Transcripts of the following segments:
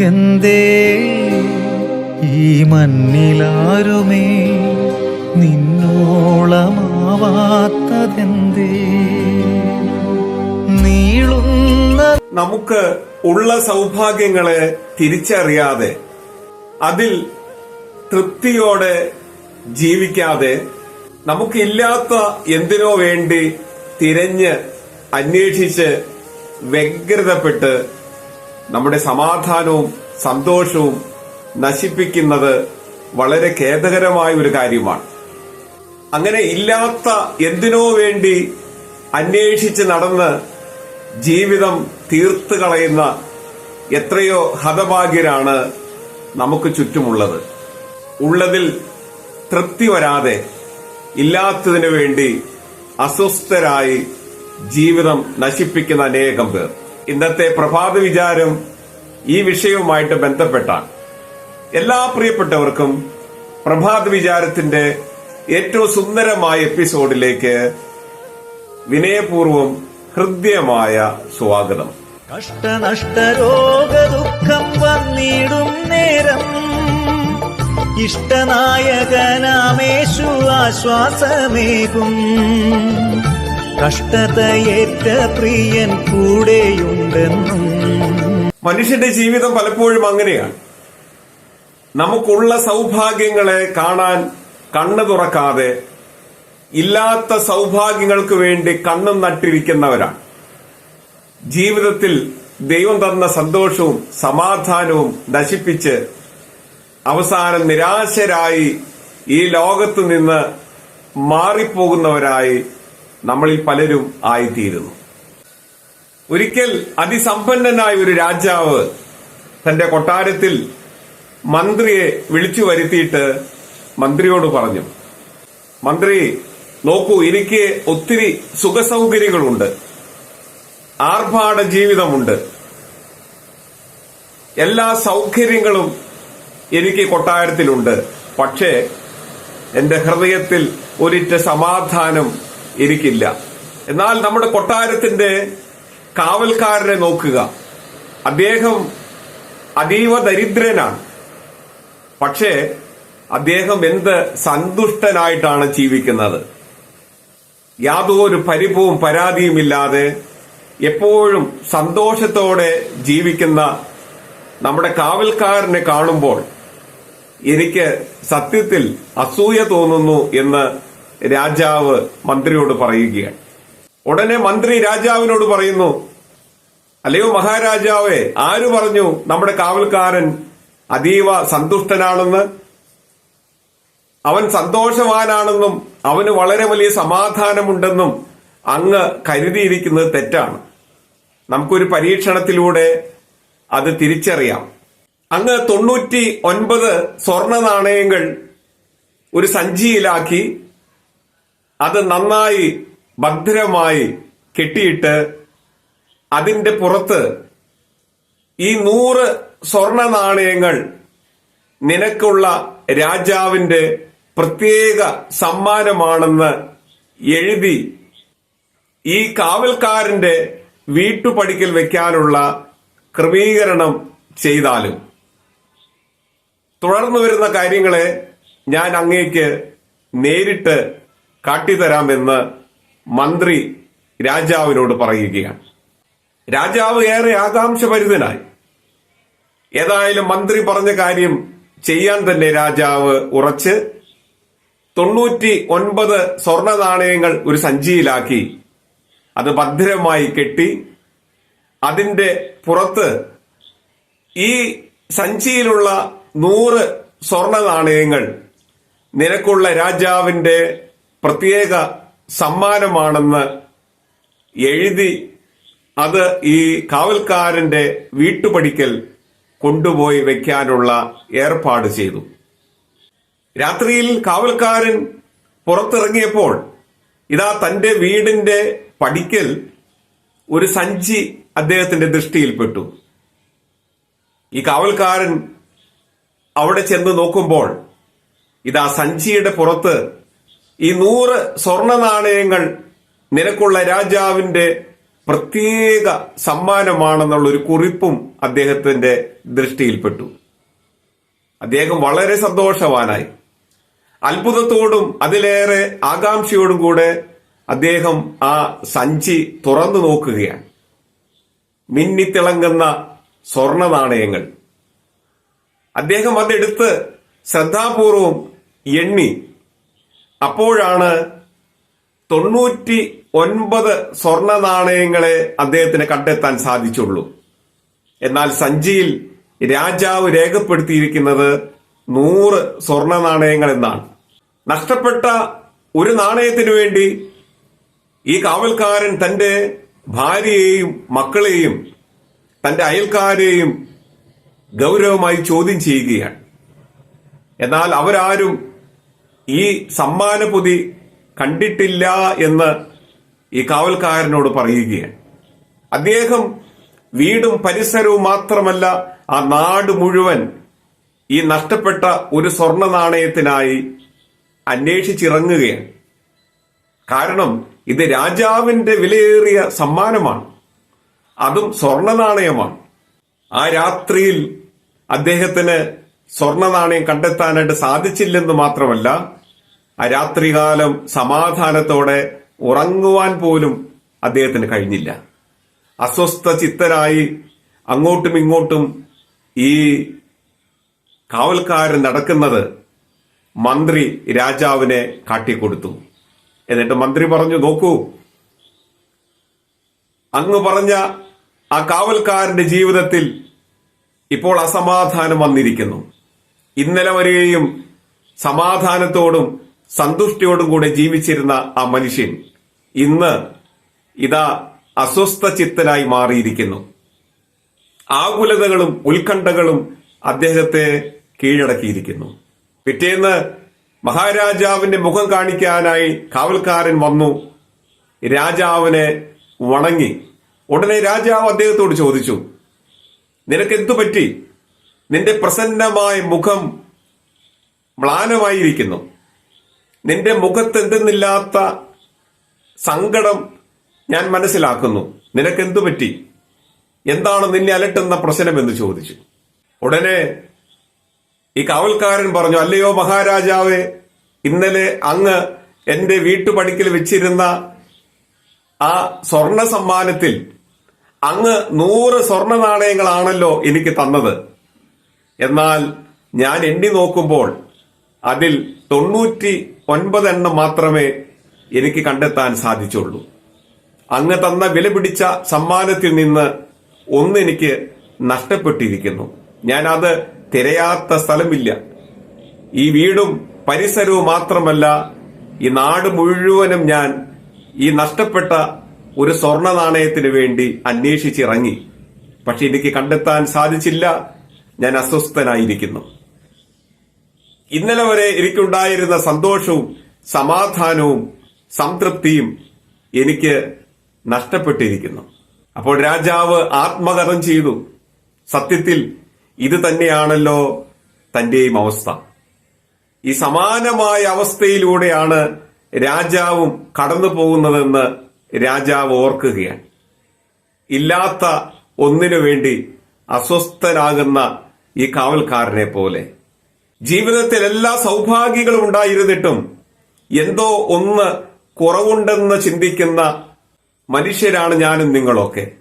എന്തേ ഈ മണ്ണിലാരുമേ? നിന്നോളമാവാത്തതെന്തേ? നീളുന്ന നമുക്ക് ഉള്ള സൗഭാഗ്യങ്ങളെ തിരിച്ചറിയാതെ അതിൽ തൃപ്തിയോടെ ജീവിക്കാതെ നമുക്കില്ലാത്ത എന്തിനോ വേണ്ടി തിരഞ്ഞ് അന്വേഷിച്ച് വ്യഗ്രതപ്പെട്ട് നമ്മുടെ സമാധാനവും സന്തോഷവും നശിപ്പിക്കുന്നത് വളരെ ഖേദകരമായ ഒരു കാര്യമാണ്. അങ്ങനെ ഇല്ലാത്ത എന്തിനോ വേണ്ടി അന്വേഷിച്ച് നടന്ന് ജീവിതം തീർത്തു കളയുന്ന എത്രയോ ഹതഭാഗ്യരാണ് നമുക്ക് ചുറ്റുമുള്ളത്. ഉള്ളതിൽ തൃപ്തി വരാതെ ഇല്ലാത്തതിനു വേണ്ടി അസ്വസ്ഥരായി ജീവിതം നശിപ്പിക്കുന്ന അനേകം പേർ. ഇന്നത്തെ പ്രഭാത വിചാരം ഈ വിഷയവുമായിട്ട് ബന്ധപ്പെട്ടാണ് എല്ലാ പ്രിയപ്പെട്ടവർക്കും പ്രഭാത വിചാരത്തിന്റെ ഏറ്റവും സുന്ദരമായ എപ്പിസോഡിലേക്ക് വിനയപൂർവം ഹൃദ്യമായ സ്വാഗതം. കഷ്ടനഷ്ടരോഗ ദുഃഖം വന്നിടും നേരം. ഇഷ്ടനായകനാമേശു ആശ്വാസമേകും. കഷ്ടതയേറ്റ പ്രിയൻ കൂടെയുണ്ടെന്നും മനുഷ്യന്റെ ജീവിതം പലപ്പോഴും അങ്ങനെയാണ്. നമുക്കുള്ള സൗഭാഗ്യങ്ങളെ കാണാൻ കണ്ണു തുറക്കാതെ ഇല്ലാത്ത സൗഭാഗ്യങ്ങൾക്ക് വേണ്ടി കണ്ണും നട്ടിരിക്കുന്നവരാണ്. ജീവിതത്തിൽ ദൈവം തന്ന സന്തോഷവും സമാധാനവും നശിപ്പിച്ച് അവസാനം നിരാശരായി ഈ ലോകത്ത് നിന്ന് മാറിപ്പോകുന്നവരായി നമ്മളിൽ പലരും ആയിത്തീരുന്നു. ഒരിക്കൽ അതിസമ്പന്നനായ ഒരു രാജാവ് തന്റെ കൊട്ടാരത്തിൽ മന്ത്രിയെ വിളിച്ചു വരുത്തിയിട്ട് മന്ത്രിയോട് പറഞ്ഞു മന്ത്രി നോക്കൂ എനിക്ക് ഒത്തിരി സുഖസൗകര്യങ്ങളുണ്ട്. ആർഭാട ജീവിതമുണ്ട്. എല്ലാ സൗകര്യങ്ങളും എനിക്ക് കൊട്ടാരത്തിലുണ്ട്. പക്ഷേ എന്റെ ഹൃദയത്തിൽ ഒരിറ്റ സമാധാനം എനിക്കില്ല എന്നാൽ നമ്മുടെ കൊട്ടാരത്തിന്റെ കാവൽക്കാരനെ നോക്കുക. അദ്ദേഹം അതീവ ദരിദ്രനാണ്. പക്ഷേ അദ്ദേഹം എന്ത് സന്തുഷ്ടനായിട്ടാണ് ജീവിക്കുന്നത്? യാതൊരു പരിഭവും പരാതിയുമില്ലാതെ എപ്പോഴും സന്തോഷത്തോടെ ജീവിക്കുന്ന നമ്മുടെ കാവൽക്കാരനെ കാണുമ്പോൾ എനിക്ക് സത്യത്തിൽ അസൂയ തോന്നുന്നു എന്ന് രാജാവ് മന്ത്രിയോട് പറയുകയാണ്. ഉടനെ മന്ത്രി രാജാവിനോട് പറയുന്നു അല്ലയോ മഹാരാജാവേ ആര് പറഞ്ഞു നമ്മുടെ കാവൽക്കാരൻ അതീവ സന്തുഷ്ടനാണെന്ന്? അവൻ സന്തോഷവാനാണെന്നും അവന് വളരെ വലിയ സമാധാനമുണ്ടെന്നും അങ്ങ് കരുതിയിരിക്കുന്നത് തെറ്റാണ്. നമുക്കൊരു പരീക്ഷണത്തിലൂടെ അത് തിരിച്ചറിയാം. അങ്ങ് തൊണ്ണൂറ്റി ഒൻപത് സ്വർണ നാണയങ്ങൾ ഒരു സഞ്ചിയിലാക്കി അത് നന്നായി ഭദ്രമായി കെട്ടിയിട്ട് അതിന്റെ പുറത്ത് ഈ നൂറ് സ്വർണ നാണയങ്ങൾ നിനക്കുള്ള രാജാവിന്റെ പ്രത്യേക സമ്മാനമാണെന്ന് എഴുതി ഈ കാവൽക്കാരന്റെ വീട്ടുപടിക്കൽ വെക്കാനുള്ള ക്രമീകരണം ചെയ്താലും. തുടർന്നു വരുന്ന കാര്യങ്ങളെ ഞാൻ അങ്ങേക്ക് നേരിട്ട് കാട്ടിത്തരാമെന്ന് മന്ത്രി രാജാവിനോട് പറയുകയാണ്. രാജാവ് ഏറെ ആകാംക്ഷഭരിതനായി. ഏതായാലും മന്ത്രി പറഞ്ഞ കാര്യം ചെയ്യാൻ തന്നെ രാജാവ് ഉറച്ച് തൊണ്ണൂറ്റി ഒൻപത് സ്വർണ നാണയങ്ങൾ ഒരു സഞ്ചിയിലാക്കി അത് ഭദ്രമായി കെട്ടി അതിന്റെ പുറത്ത് ഈ സഞ്ചിയിലുള്ള നൂറ് സ്വർണ നാണയങ്ങൾ നിനക്കുള്ള രാജാവിന്റെ പ്രത്യേക സമ്മാനമാണെന്ന് എഴുതി അത് ഈ കാവൽക്കാരന്റെ വീട്ടുപടിക്കൽ കൊണ്ടുപോയി വയ്ക്കാനുള്ള ഏർപ്പാട് ചെയ്തു. രാത്രിയിൽ കാവൽക്കാരൻ പുറത്തിറങ്ങിയപ്പോൾ ഇതാ തന്റെ വീടിന്റെ പടിക്കൽ ഒരു സഞ്ചി അദ്ദേഹത്തിന്റെ ദൃഷ്ടിയിൽപ്പെട്ടു ഈ കാവൽക്കാരൻ അവിടെ ചെന്ന് നോക്കുമ്പോൾ ഇതാ സഞ്ചിയുടെ പുറത്ത് ഈ നൂറ് സ്വർണ നാണയങ്ങൾ നിനക്കുള്ള രാജാവിന്റെ പ്രത്യേക സമ്മാനമാണെന്നുള്ള ഒരു കുറിപ്പും അദ്ദേഹത്തിന്റെ ദൃഷ്ടിയിൽപ്പെട്ടു. അദ്ദേഹം വളരെ സന്തോഷവാനായി. അത്ഭുതത്തോടും അതിലേറെ ആകാംക്ഷയോടും കൂടെ അദ്ദേഹം ആ സഞ്ചി തുറന്നു നോക്കുകയാണ്. മിന്നിത്തിളങ്ങുന്ന സ്വർണ നാണയങ്ങൾ അദ്ദേഹം അതെടുത്ത് ശ്രദ്ധാപൂർവം എണ്ണി അപ്പോഴാണ് തൊണ്ണൂറ്റി ഒൻപത് സ്വർണ നാണയങ്ങളെ അദ്ദേഹത്തിന് കണ്ടെത്താൻ സാധിച്ചുള്ളൂ. എന്നാൽ സഞ്ചിയിൽ രാജാവ് രേഖപ്പെടുത്തിയിരിക്കുന്നത് നൂറ് സ്വർണ നാണയങ്ങൾ എന്നാണ്. നഷ്ടപ്പെട്ട ഒരു നാണയത്തിനു വേണ്ടി ഈ കാവൽക്കാരൻ തന്റെ ഭാര്യയെയും മക്കളെയും തന്റെ അയൽക്കാരെയും ഗൗരവമായി ചോദ്യം ചെയ്യുകയാണ്. എന്നാൽ അവരാരും ഈ സമ്മാന പൊതി കണ്ടിട്ടില്ല എന്ന് ഈ കാവൽക്കാരനോട് പറയുകയാണ്. അദ്ദേഹം വീടും പരിസരവും മാത്രമല്ല ആ നാട് മുഴുവൻ ഈ നഷ്ടപ്പെട്ട ഒരു സ്വർണ നാണയത്തിനായി അന്വേഷിച്ചിറങ്ങുകയാണ്. കാരണം ഇത് രാജാവിന്റെ വിലയേറിയ സമ്മാനമാണ്. അതും സ്വർണ നാണയമാണ് ആ രാത്രിയിൽ അദ്ദേഹത്തിന് സ്വർണ നാണയം കണ്ടെത്താനായിട്ട് സാധിച്ചില്ലെന്ന് മാത്രമല്ല രാത്രികാലം സമാധാനത്തോടെ ഉറങ്ങുവാൻ പോലും അദ്ദേഹത്തിന് കഴിഞ്ഞില്ല. അസ്വസ്ഥ ചിത്തരായി അങ്ങോട്ടും ഇങ്ങോട്ടും ഈ കാവൽക്കാരൻ നടക്കുന്നത് മന്ത്രി രാജാവിനെ കാട്ടിക്കൊടുത്തു. എന്നിട്ട് മന്ത്രി പറഞ്ഞു നോക്കൂ അങ്ങ് പറഞ്ഞ ആ കാവൽക്കാരന്റെ ജീവിതത്തിൽ ഇപ്പോൾ അസമാധാനം വന്നിരിക്കുന്നു. ഇന്നലെ വരെയും സമാധാനത്തോടും സന്തുഷ്ടിയോടും കൂടെ ജീവിച്ചിരുന്ന ആ മനുഷ്യൻ ഇന്ന് ഇതാ അസ്വസ്ഥ ചിത്തനായി മാറിയിരിക്കുന്നു. ആകുലതകളും ഉത്കണ്ഠകളും അദ്ദേഹത്തെ കീഴടക്കിയിരിക്കുന്നു. പിറ്റേന്ന് മഹാരാജാവിന്റെ മുഖം കാണിക്കാനായി കാവൽക്കാരൻ വന്നു. രാജാവിനെ വണങ്ങി. ഉടനെ രാജാവ് അദ്ദേഹത്തോട് ചോദിച്ചു നിനക്ക് എന്തു പറ്റി? നിന്റെ പ്രസന്നമായ മുഖം മ്ലാനമായിരിക്കുന്നു. നിന്റെ മുഖത്ത് എന്തെന്നില്ലാത്ത സങ്കടം ഞാൻ മനസ്സിലാക്കുന്നു. നിനക്ക് എന്തു പറ്റി? എന്താണ് നിന്നെ അലട്ടുന്ന പ്രശ്നം എന്ന് ചോദിച്ചു. ഉടനെ ഈ കാവൽക്കാരൻ പറഞ്ഞു അല്ലയോ മഹാരാജാവേ ഇന്നലെ അങ്ങ് എന്റെ വീട്ടുപടിക്കൽ വെച്ചിരുന്ന ആ സ്വർണ സമ്മാനത്തിൽ അങ്ങ് നൂറ് സ്വർണ നാണയങ്ങളാണല്ലോ എനിക്ക് തന്നത്. എന്നാൽ ഞാൻ എണ്ണി നോക്കുമ്പോൾ അതിൽ തൊണ്ണൂറ്റി ഒൻപതെണ്ണം മാത്രമേ എനിക്ക് കണ്ടെത്താൻ സാധിച്ചുള്ളൂ. അങ്ങ് തന്ന വില പിടിച്ച സമ്മാനത്തിൽ നിന്ന് ഒന്ന് എനിക്ക് നഷ്ടപ്പെട്ടിരിക്കുന്നു. ഞാൻ അത് തിരയാത്ത സ്ഥലമില്ല. ഈ വീടും പരിസരവും മാത്രമല്ല ഈ നാട് മുഴുവനും ഞാൻ ഈ നഷ്ടപ്പെട്ട ഒരു സ്വർണ നാണയത്തിന് വേണ്ടി അന്വേഷിച്ചിറങ്ങി. പക്ഷെ എനിക്ക് കണ്ടെത്താൻ സാധിച്ചില്ല. ഞാൻ അസ്വസ്ഥനായിരിക്കുന്നു. ഇന്നലെ വരെ എനിക്കുണ്ടായിരുന്ന സന്തോഷവും സമാധാനവും സംതൃപ്തിയും എനിക്ക് നഷ്ടപ്പെട്ടിരിക്കുന്നു. അപ്പോൾ രാജാവ് ആത്മകഥം ചെയ്തു. സത്യത്തിൽ ഇത് തന്നെയാണല്ലോ തന്റെയും അവസ്ഥ. ഈ സമാനമായ അവസ്ഥയിലൂടെയാണ് രാജാവും കടന്നു പോകുന്നതെന്ന് രാജാവ് ഓർക്കുകയാണ്. ഇല്ലാത്ത ഒന്നിനു വേണ്ടി അസ്വസ്ഥനാകുന്ന ഈ കാവൽക്കാരനെ പോലെ. ജീവിതത്തിൽ എല്ലാ സൗഭാഗ്യങ്ങളും ഉണ്ടായിരുന്നിട്ടും എന്തോ ഒന്ന് കുറവുണ്ടെന്ന് ചിന്തിക്കുന്ന മനുഷ്യരാണ് ഞാനും നിങ്ങളൊക്കെ.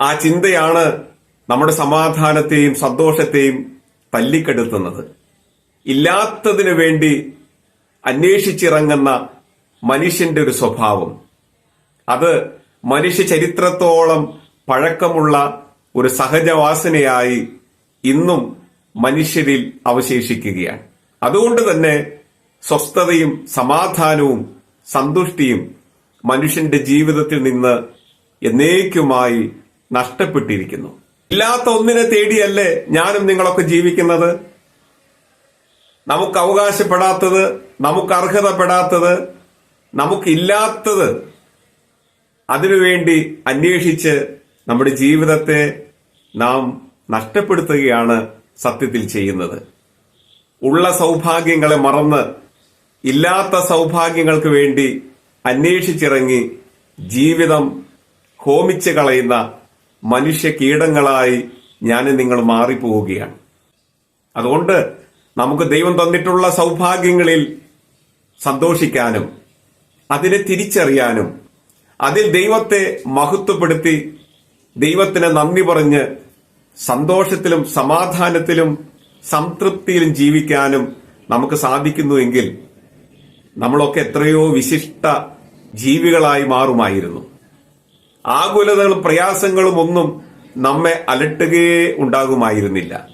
ആ ചിന്തയാണ് നമ്മുടെ സമാധാനത്തെയും സന്തോഷത്തെയും തല്ലിക്കെടുത്തുന്നത്. ഇല്ലാത്തതിനു വേണ്ടി അന്വേഷിച്ചിറങ്ങുന്ന മനുഷ്യന്റെ ഒരു സ്വഭാവം. അത് മനുഷ്യ ചരിത്രത്തോളം പഴക്കമുള്ള ഒരു സഹജവാസനയായി ഇന്നും മനുഷ്യരിൽ അവശേഷിക്കുകയാണ്. അതുകൊണ്ട് തന്നെ സ്വസ്ഥതയും സമാധാനവും സന്തുഷ്ടിയും മനുഷ്യന്റെ ജീവിതത്തിൽ നിന്ന് എന്നേക്കുമായി നഷ്ടപ്പെട്ടിരിക്കുന്നു. ഇല്ലാത്ത ഒന്നിനെ തേടിയല്ലേ ഞാനും നിങ്ങളൊക്കെ ജീവിക്കുന്നത്? നമുക്ക് അവകാശപ്പെടാത്തത് നമുക്ക് അർഹതപ്പെടാത്തത് നമുക്കില്ലാത്തത് അതിനുവേണ്ടി അന്വേഷിച്ച് നമ്മുടെ ജീവിതത്തെ നാം നഷ്ടപ്പെടുത്തുകയാണ് സത്യത്തിൽ ചെയ്യുന്നത്. ഉള്ള സൗഭാഗ്യങ്ങളെ മറന്ന് ഇല്ലാത്ത സൗഭാഗ്യങ്ങൾക്ക് വേണ്ടി അന്വേഷിച്ചിറങ്ങി ജീവിതം ഹോമിച്ച് കളയുന്ന മനുഷ്യ കീടങ്ങളായി ഞാൻ നിങ്ങൾ മാറിപ്പോവുകയാണ്. അതുകൊണ്ട് നമുക്ക് ദൈവം തന്നിട്ടുള്ള സൗഭാഗ്യങ്ങളിൽ സന്തോഷിക്കാനും അതിനെ തിരിച്ചറിയാനും അതിൽ ദൈവത്തെ മഹത്വപ്പെടുത്തി ദൈവത്തിന് നന്ദി പറഞ്ഞ് സന്തോഷത്തിലും സമാധാനത്തിലും സംതൃപ്തിയിലും ജീവിക്കാനും നമുക്ക് സാധിക്കുന്നുവെങ്കിൽ നമ്മളൊക്കെ എത്രയോ വിശിഷ്ട ജീവികളായി മാറുമായിരുന്നു. ആകുലതകളും പ്രയാസങ്ങളും ഒന്നും നമ്മെ അലട്ടുകയേ ഉണ്ടാകുമായിരുന്നില്ല.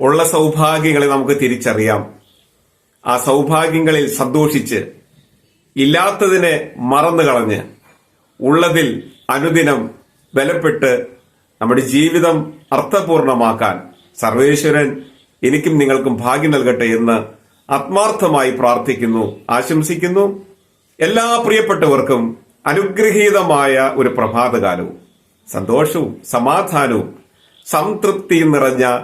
ഉള്ള സൗഭാഗ്യങ്ങളെ നമുക്ക് തിരിച്ചറിയാം. ആ സൗഭാഗ്യങ്ങളിൽ സന്തോഷിച്ച് ഇല്ലാത്തതിനെ മറന്നു കളഞ്ഞ് ഉള്ളതിൽ അനുദിനം ബലപ്പെട്ട് നമ്മുടെ ജീവിതം അർത്ഥപൂർണമാക്കാൻ സർവേശ്വരൻ എനിക്കും നിങ്ങൾക്കും ഭാഗ്യം നൽകട്ടെ എന്ന് ആത്മാർത്ഥമായി പ്രാർത്ഥിക്കുന്നു ആശംസിക്കുന്നു. എല്ലാ പ്രിയപ്പെട്ടവർക്കും അനുഗ്രഹീതമായ ഒരു പ്രഭാതകാലവും. സന്തോഷവും സമാധാനവും സംതൃപ്തിയും നിറഞ്ഞ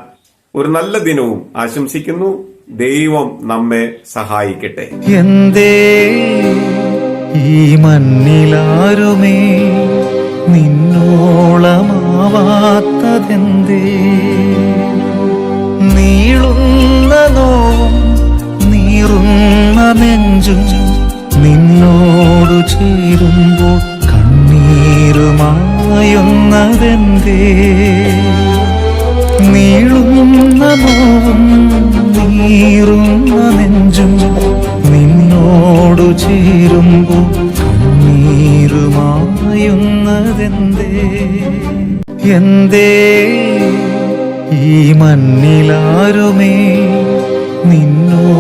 ഒരു നല്ല ദിനവും ആശംസിക്കുന്നു. ദൈവം നമ്മെ സഹായിക്കട്ടെ. എന്തേ ഈ മണ്ണിലാരുമേ? നിന്നോളമാവാത്തതെന്തേ നീളുന്ന നോവും നീറുന്ന നെഞ്ചും നിന്നോടു ചേരുമ്പോൾ കണ്ണീരുമായുന്നതെന്തേ? നീളുന്ന നോവും നീറുന്ന നെഞ്ചും നിന്നോടു ചേരുമ്പോൾ കണ്ണീരുമായുന്നതെന്തേ? എന്തേ ഈ മണ്ണിലാരുമേ? നിന്നോളമാവാത്തതെന്തേ?